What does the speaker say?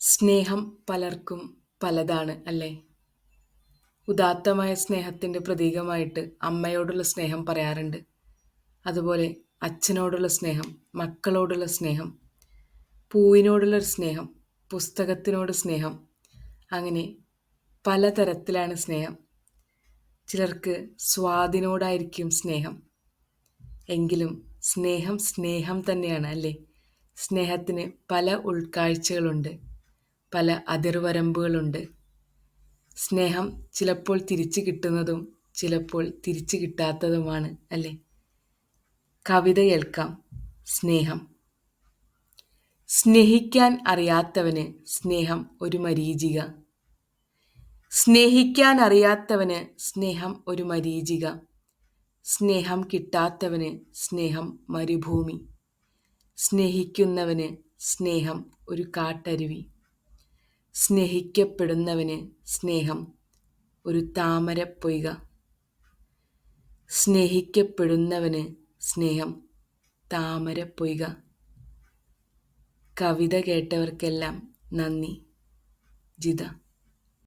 സ്നേഹം പലർക്കും പലതാണ് അല്ലേ? ഉദാത്തമായ സ്നേഹത്തിന്റെ പ്രതീകമായിട്ട് അമ്മയോടുള്ള സ്നേഹം പറയാറുണ്ട്. അതുപോലെ അച്ഛനോടുള്ള സ്നേഹം മക്കളോടുള്ള സ്നേഹം പൂവിനോടുള്ള സ്നേഹം പുസ്തകത്തിനോട് സ്നേഹം അങ്ങനെ പലതരത്തിലാണ് സ്നേഹം. ചിലർക്ക് സ്വാദിനോടായിരിക്കും സ്നേഹം. എങ്കിലും സ്നേഹം സ്നേഹം തന്നെയാണ് അല്ലേ? സ്നേഹത്തിന് പല ഉൾക്കാഴ്ചകളുണ്ട്. പല അതിർവരമ്പുകളുണ്ട്. സ്നേഹം ചിലപ്പോൾ തിരിച്ചു കിട്ടുന്നതും ചിലപ്പോൾ തിരിച്ചു കിട്ടാത്തതുമാണ് അല്ലേ? കവിത കേൾക്കാം സ്നേഹം. സ്നേഹിക്കാൻ അറിയാത്തവന് സ്നേഹം ഒരു മരീചിക. സ്നേഹിക്കാൻ അറിയാത്തവന് സ്നേഹം ഒരു മരീചിക. സ്നേഹം കിട്ടാത്തവന് സ്നേഹം മരുഭൂമി. സ്നേഹിക്കുന്നവന് സ്നേഹം ഒരു കാട്ടരുവി. സ്നേഹിക്കപ്പെടുന്നവന് സ്നേഹം ഒരു താമര പൊയ്ക. സ്നേഹിക്കപ്പെടുന്നവന് സ്നേഹം താമര പൊയ്ക. കവിത കേട്ടവർക്കെല്ലാം നന്ദി. ജിത.